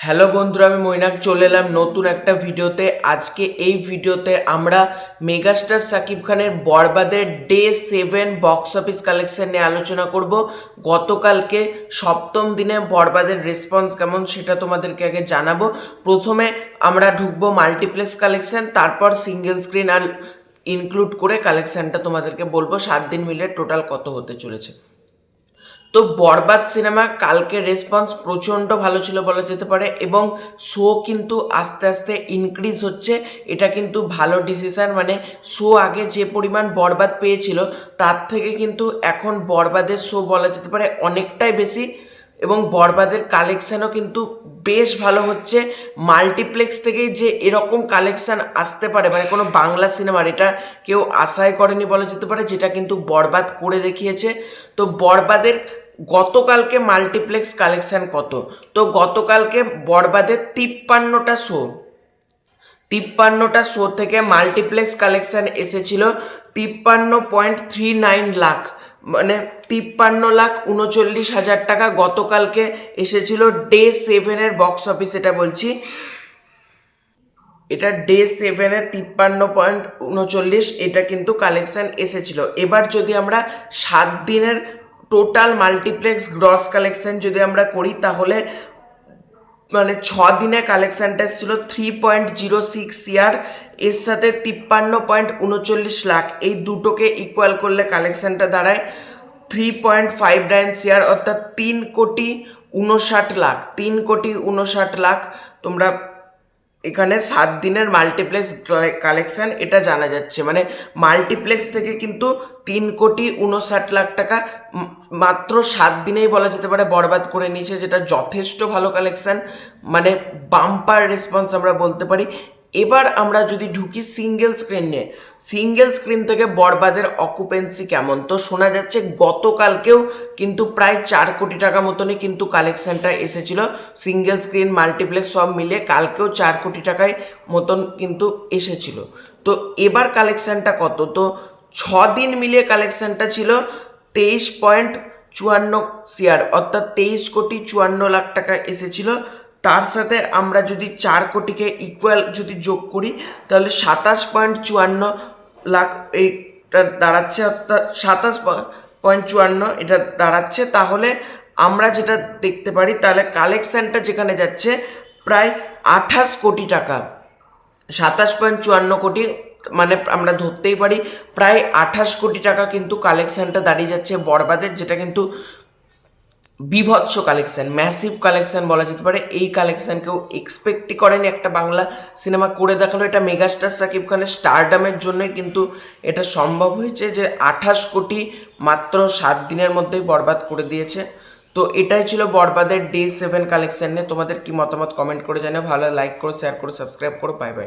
Hello বন্ধুরা, আমি মৈনাক, চলে এলাম নতুন একটা ভিডিওতে। আজকে এই ভিডিওতে আমরা মেগাস্টার সাকিব খানের বরবাদের day seven box office collection নিয়ে আলোচনা করব। গতকালকে সপ্তম দিনে বরবাদের রেসপন্স কেমন সেটা তোমাদেরকে আগে জানাব। প্রথমে আমরা ঢুকবো মাল্টিপ্লেক্স কালেকশন, তারপর সিঙ্গেল স্ক্রিন আর ইনক্লুড করে কালেকশানটা তোমাদেরকে বলব। সাত দিন মিলে টোটাল কত হতে চলেছে। তো বরবাদ সিনেমা কালকে রেসপন্স প্রচণ্ড ভালো ছিল বলা যেতে পারে এবং শো কিন্তু আস্তে আস্তে ইনক্রিজ হচ্ছে। এটা কিন্তু ভালো ডিসিশন মানে শো আগে যে পরিমাণ বরবাদ পেয়েছিল, তার থেকে কিন্তু এখন বরবাদের শো বলা যেতে পারে অনেকটাই বেশি এবং বরবাদের কালেকশানও কিন্তু বেশ ভালো হচ্ছে। মাল্টিপ্লেক্স থেকে যে এরকম কালেকশান আসতে পারে মানে কোনো বাংলা সিনেমার, এটা কেউ আশাই করেনি বলা যেতে পারে, যেটা কিন্তু বরবাদ করে দেখিয়েছে। তো বরবাদের গতকালকে মাল্টিপ্লেক্স কালেকশান কত? তো গতকালকে বরবাদের তিপ্পান্নটা শো তিপ্পান্নটা শো থেকে মাল্টিপ্লেক্স কালেকশন এসেছিল তিপ্পান্ন পয়েন্ট থ্রি নাইন লাখ। মানে তিপ্পান্ন লাখ উনচল্লিশ হাজার টাকা গতকালকে এসেছিল ডে সেভেনের বক্স অফিস এটা বলছি। এটা ডে সেভেনের তিপ্পান্ন পয়েন্ট উনচল্লিশ, এটা কিন্তু কালেকশান এসেছিল। এবার যদি আমরা সাত দিনের টোটাল মাল্টিপ্লেক্স গ্রস কালেকশন যদি আমরা করি, তাহলে মানে ছ দিনে কালেকশানটা ছিল থ্রি পয়েন্ট জিরো সিক্স সিয়ার এর সাথে তিপ্পান্ন পয়েন্ট উনচল্লিশ লাখ। এই দুটোকে ইকুয়াল করলে কালেকশানটা দাঁড়ায় থ্রি পয়েন্ট ফাইভ নাইন সিয়ার অর্থাৎ তিন কোটি উনষাট লাখ। তিন কোটি উনষাট লাখ, তোমরা এখানে সাত দিনের মাল্টিপ্লেক্স কালেকশান এটা জানা যাচ্ছে। মানে মাল্টিপ্লেক্স থেকে কিন্তু তিন কোটি উনষাট লাখ টাকা মাত্র সাত দিনেই বলা যেতে পারে বরবাদ করে নিয়েছে, যেটা যথেষ্ট ভালো কালেকশান মানে বাম্পার রেসপন্স আমরা বলতে পারি। এবার আমরা যদি ঢুকি সিঙ্গেল স্ক্রিন সিঙ্গেল স্ক্রিন থেকে বরবাদের অকুপেন্সি কেমন? তো শোনা যাচ্ছে গতকালকেও কিন্তু প্রায় চার কোটি টাকা মতনই কিন্তু কালেকশানটা এসেছিল। সিঙ্গেল স্ক্রিন মাল্টিপ্লেক্স সব মিলে কালকেও চার কোটি টাকায় মতন কিন্তু এসেছিল। তো এবার কালেকশানটা কত? তো ছ দিন মিলিয়ে কালেকশনটা ছিল তেইশ পয়েন্ট চুয়ান্ন সিয়ার অর্থাৎ তেইশ কোটি চুয়ান্ন লাখ টাকা এসেছিল। তার সাথে আমরা যদি চার কোটিকে ইকুয়াল যদি যোগ করি, তাহলে সাতাশ পয়েন্ট চুয়ান্ন লাখ এইটা দাঁড়াচ্ছে, অর্থাৎ সাতাশ পয়েন্ট চুয়ান্ন এটা দাঁড়াচ্ছে। তাহলে আমরা যেটা দেখতে পারি, তাহলে কালেকশানটা যেখানে যাচ্ছে, প্রায় আঠাশ কোটি টাকা। সাতাশ পয়েন্ট চুয়ান্ন কোটি মানে আমরা ধরতেই পারি, প্রায় আঠাশ কোটি টাকা কিন্তু কালেকশানটা দাঁড়িয়ে যাচ্ছে বরবাদের, যেটা কিন্তু বিভৎস কালেকশন ম্যাসিভ কালেকশন বলা যেতে পারে। এই কালেকশন কেউ এক্সপেক্টই করেনি একটা বাংলা সিনেমা করে দেখাল। এটা মেগাস্টার সাকিব খানের স্টারডামের জন্যই কিন্তু এটা সম্ভব হয়েছে যে আঠাশ কোটি মাত্র সাত দিনের মধ্যেই বরবাদ করে দিয়েছে। তো এটাই ছিল বরবাদের ডে সেভেন কালেকশন নিয়ে। তোমাদের কি মতামত কমেন্ট করে জানাও। ভালো লাইক করো শেয়ার করো সাবস্ক্রাইব করো। Bye bye